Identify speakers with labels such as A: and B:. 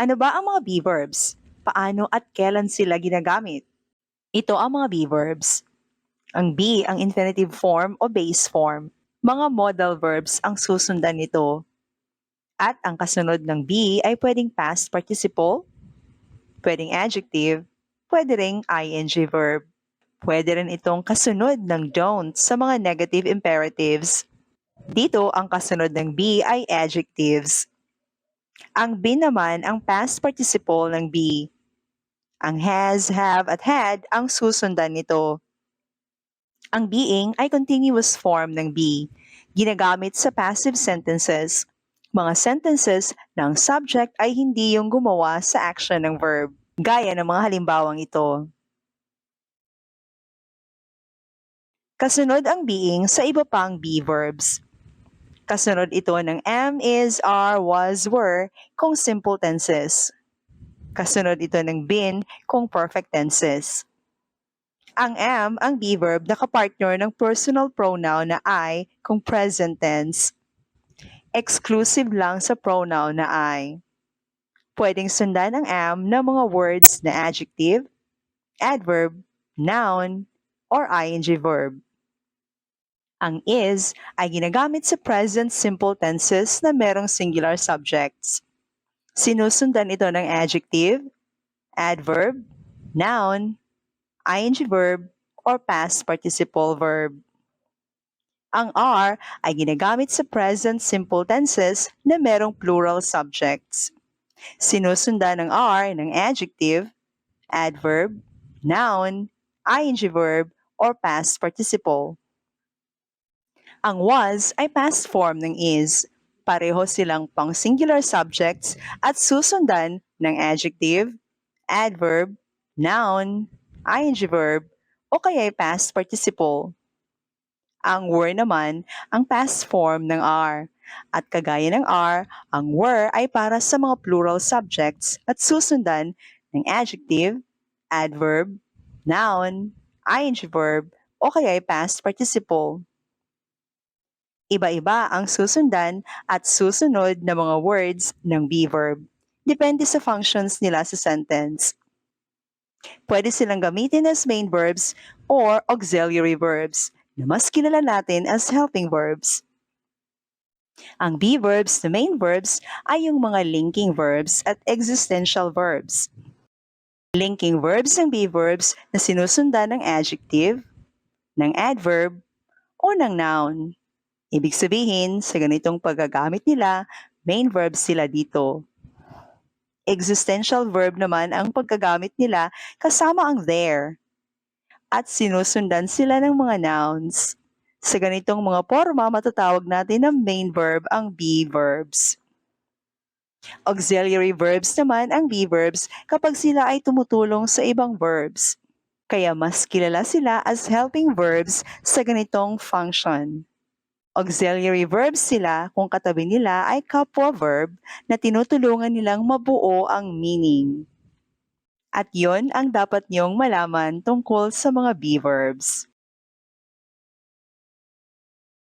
A: Ano ba ang mga be verbs? Paano at kailan sila ginagamit? Ito ang mga be verbs. Ang be ang infinitive form o base form. Mga modal verbs ang susundan nito. At ang kasunod ng be ay pwedeng past participle, pwedeng adjective, pwede ring ing verb. Pwede rin itong kasunod ng don't sa mga negative imperatives. Dito, ang kasunod ng be ay adjectives. Ang be naman ang past participle ng be. Ang has, have, at had ang susundan nito. Ang being ay continuous form ng be. Ginagamit sa passive sentences. Mga sentences ng subject ay hindi yung gumawa sa action ng verb. Gaya ng mga halimbawang ito. Kasunod ang being sa iba pang be verbs. Kasunod ito ng am, is, are, was, were kung simple tenses. Kasunod ito ng been kung perfect tenses. Ang am ang be verb na kapartner ng personal pronoun na I kung present tense. Exclusive lang sa pronoun na I. Pwedeng sundan ang am ng mga words na adjective, adverb, noun, or ing verb. Ang is ay ginagamit sa present simple tenses na merong singular subjects. Sinusundan ito ng adjective, adverb, noun, ing verb, or past participle verb. Ang are ay ginagamit sa present simple tenses na merong plural subjects. Sinusundan ng are ng adjective, adverb, noun, ing verb, or past participle. Ang was ay past form ng is. Pareho silang pang singular subjects at susundan ng adjective, adverb, noun, ing verb, o kaya ay past participle. Ang were naman ang past form ng are. At kagaya ng are, ang were ay para sa mga plural subjects at susundan ng adjective, adverb, noun, ing verb, o kaya ay past participle. Iba-iba ang susundan at susunod na mga words ng be verb. Depende sa functions nila sa sentence. Pwede silang gamitin as main verbs or auxiliary verbs na mas kilala natin as helping verbs. Ang be verbs na main verbs ay yung mga linking verbs at existential verbs. Linking verbs ng be verbs na sinusundan ng adjective, ng adverb, o ng noun. Ibig sabihin, sa ganitong paggagamit nila, main verb sila dito. Existential verb naman ang paggagamit nila kasama ang there. At sinusundan sila ng mga nouns. Sa ganitong mga forma, matatawag natin na main verb ang be verbs. Auxiliary verbs naman ang be verbs kapag sila ay tumutulong sa ibang verbs. Kaya mas kilala sila as helping verbs sa ganitong function. Auxiliary verbs sila kung katabi nila ay kapwa verb na tinutulungan nilang mabuo ang meaning. At yon ang dapat niyong malaman tungkol sa mga be verbs.